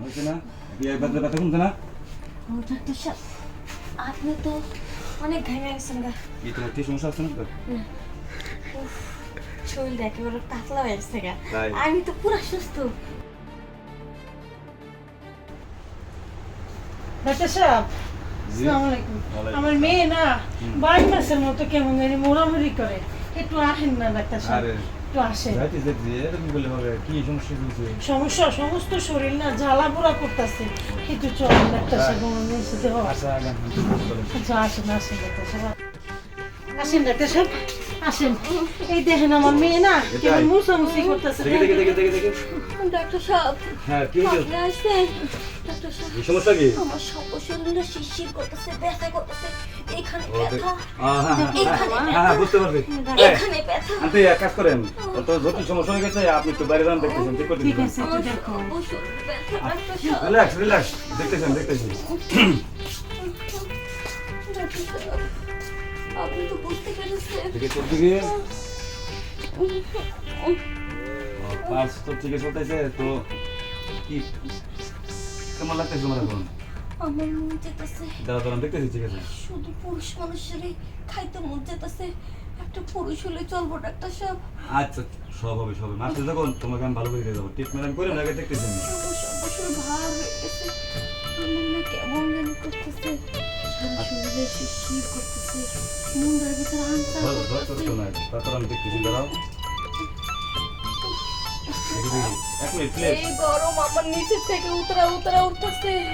হয়েছে না? কি এক ব্যথা ব্যথা কমছে না? ডাক্তার সাহেব আপনি তো অনেক ঘামে গেছেন গা। কি তোমার কি সমস্যা আছে না তো একেবারে পাতলা হয়ে গেছে গা। আমি তো পুরো সুস্থ। ডাক্তার সাহেব জি। আসসালামু আলাইকুম। ওয়ালাইকুম আমার মেয়ে না বাইশ মাসের মতো কেমন জানি মোড়ামুড়ি করে। একটু আসেন না ডাক্তার সাহেব। একটু আসেন। কি সমস্যা হয়েছে? সমস্যা সমস্ত শরীর না জ্বালা পোড়া করতেছে। একটু চলেন ডাক্তার সাহেব। আচ্ছা। আগে চলেন। আচ্ছা আসেন আসেন ডাক্তার সাহেব। আসেন ডাক্তার সাহেব। আসেন। এই দেখেন আমার মেয়ে না কেমন? মুসামুসি করতেছে। দেখে দেখে দেখে দেখে ডাক্তার সাহেব হ্যাঁ কি হয়েছে? আপনি ডাক্তার সাহেব এই সমস্যা কি? আমার সব শরীরটা শিরশির করতেছে ব্যথা করতেছে। এখানে ব্যথা। হ্যাঁ হ্যাঁ বুঝতে পারছি। এই, এখানে ব্যথা। আন্টি এক কাজ করেন তো জটিল সমস্যা হয়ে গেছে আপনি একটু বাইরে যান দেখতেছেন ঠিক করে ঠিক দিবেন আছে একটু দেখো। আমার শরীরে ব্যথা ডাক্তার সাহেব। রিল্যাক্স রিল্যাক্স দেখতেছেন দেখতেছি আপনি তো বুঝতে পেরেছেন ঠিক দিকে পাঁচ তো ঠিক চলতেছে তো কি কেমন লাগতেছে তোমার এখন? আমার মন যেতেছে দাঁড়া দাঁড়ান দেখতেছি ঠিক আছে। শুধু পুরুষ মানুষেরই খাইতে মন যেতেছে একটা পুরুষ হলে চলবো ডাক্তার সাহেব। আচ্ছা সব হবে সব হবে। মাসে যখন তোমাকে আমি ভালো করে দিয়ে দেবো। ট্রিটমেন্ট আমি করে আগে দেখতেছি আমি। বছর ভার হয়ে গেছে। আমার না কেমন জানি করতেছে। শরীরে শিরশির করতেছে। মুন্ডের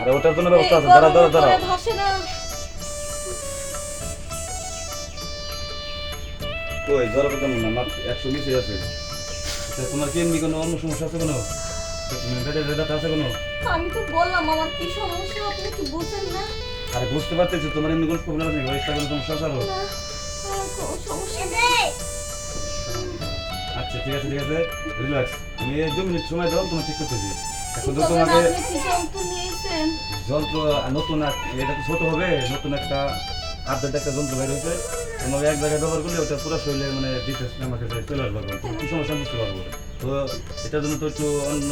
আরে ওটার জন্য ব্যবস্থা আছে দাঁড়া দাঁড়া দাঁড়া না। কই জ্বর কেমন না? মাত্র একশো নিচে আছে আচ্ছা, তোমার কি এমনি কোনো অন্য সমস্যা আছে কোনো? পেটে আছে কোনো? আমি তো বললাম আমার কি সমস্যা? আপনি কি বুঝেন না। আরে বুঝতে পারতেছি তোমার এমনি কোনো প্রবলেম কোনো সমস্যা আছে আচ্ছা ঠিক আছে ঠিক আছে। রিল্যাক্স আমি দু মিনিট সময় দাও তোমার ঠিক করতেছি এখন তো তোমাকে যন্ত্র নতুন এটা তো ছোট হবে নতুন একটা আপডেট একটা যন্ত্র বের হয়েছে। তোমাকে এক জায়গায় ব্যবহার করলে ওটা পুরো শরীরে মানে ডিটেলস আমার চলে আসবে। তুমি কি সমস্যা বুঝতে পারব তো এটার জন্য তো একটু অন্য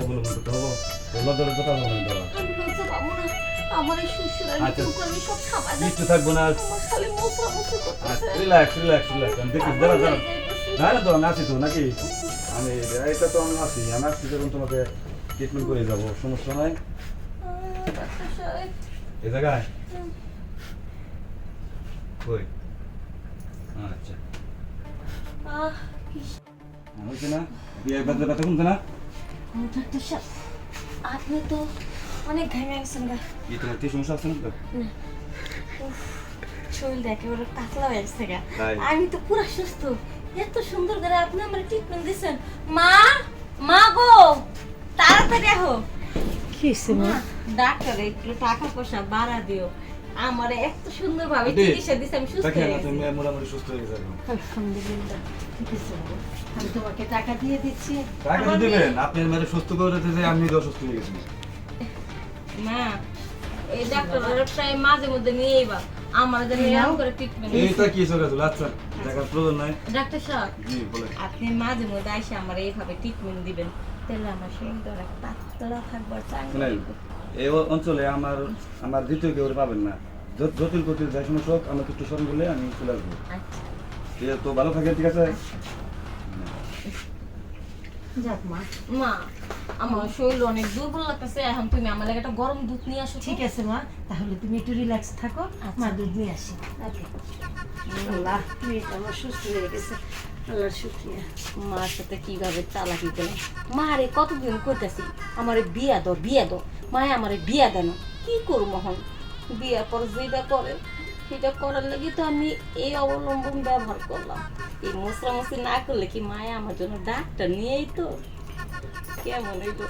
অবলম্বন করতে হবে। তো লজ্জার কথা হবে না দেওয়া আমি বলতে পারব না আমার এই শ্বশুর আর আচ্ছা। আমি সব থাকব না খালি মোছা মুছি করতেছে রিল্যাক্স রিল্যাক্স রিল্যাক্স দেখি দাঁড়া দাঁড়া না না আমি আছি তো নাকি? আমি এটা তো আমি আছি আমি আসছি যখন তোমাকে ট্রিটমেন্ট করে যাব সমস্যা নাই? এ জায়গায়? কই? আচ্ছা। হয়েছে না ব্যথা কমছে না? ডাক্তার সাহেব আপনি তো অনেক ঘামে গেছেন গা। কি তোমার কি সমস্যা আছে না। তো উফ, শরীরটা একেবারে পাতলা হয়ে গেছে গা। তাই? আমি তো পুরো সুস্থ। এত সুন্দর করে আপনি আমার ট্রিটমেন্ট দিয়েছেন মা মা গো তাড়াতাড়ি আহো। কি হয়েছে মা? ডাক্তার একটু টাকা পয়সা বাড়া দিও। আমার এত সুন্দর ভাবে চিকিৎসা দিছে আমি সুস্থ দেখেন হয়ে না, গেছি। তুমি মোটামুটি সুস্থ হয়ে গেছে আলহামদুলিল্লাহ আমি তোমাকে টাকা দিয়ে দিচ্ছি। টাকা দিবেন? আপনি সুস্থ করে দিতে আমি অসুস্থ হয়ে গেছি। মা এই ডাক্তারের প্রায় মাঝে মধ্যে নিয়েই বা আমার জন্য করে ট্রিটমেন্ট এইটা কি চলে গেল? আচ্ছা টাকার প্রয়োজন নাই। ডাক্তার সাহেব জি বলে আপনি মাঝে মধ্যে এসে আমার এইভাবে ট্রিটমেন্ট দিবেন। তাহলে আমার শরীরটা অনেক পাতলা থাকবে চাঙ্গা এই অঞ্চলে আমার আমার দ্বিতীয় কেউ পাবেন না। জটিল কটিল যাই সমস্যা হোক আমাকে একটু স্মরণ করলে আমি চলে আসব। আচ্ছা। তো ভালো থাকেন ঠিক আছে? যাক মা। মা আমার শরীর অনেক দুর্বল লাগতেছে এখন তুমি আমার লাগে একটা গরম দুধ নিয়ে আসো ঠিক আছে মা। তাহলে তুমি একটু রিল্যাক্স থাকো মা দুধ নিয়ে আসি। আল্লাহ মেয়েটা আমার সুস্থ হয়ে গেছে। আল্লাহর শুক্রিয়া। মার সাথে কীভাবে চালাকি করে? মারে কতদিন করতেছি? আমারে বিয়া দাও বিয়া দো মায়ে আমারে বিয়া দেন কি করব এখন? বিয়ার পর যেটা করে সেটা করার লাগি তো আমি এই অবলম্বন ব্যবহার করলাম। এই মশলা মশলি না করলে কি মায়া আমার জন্য ডাক্তার নিয়েই তো? কেমন হইতো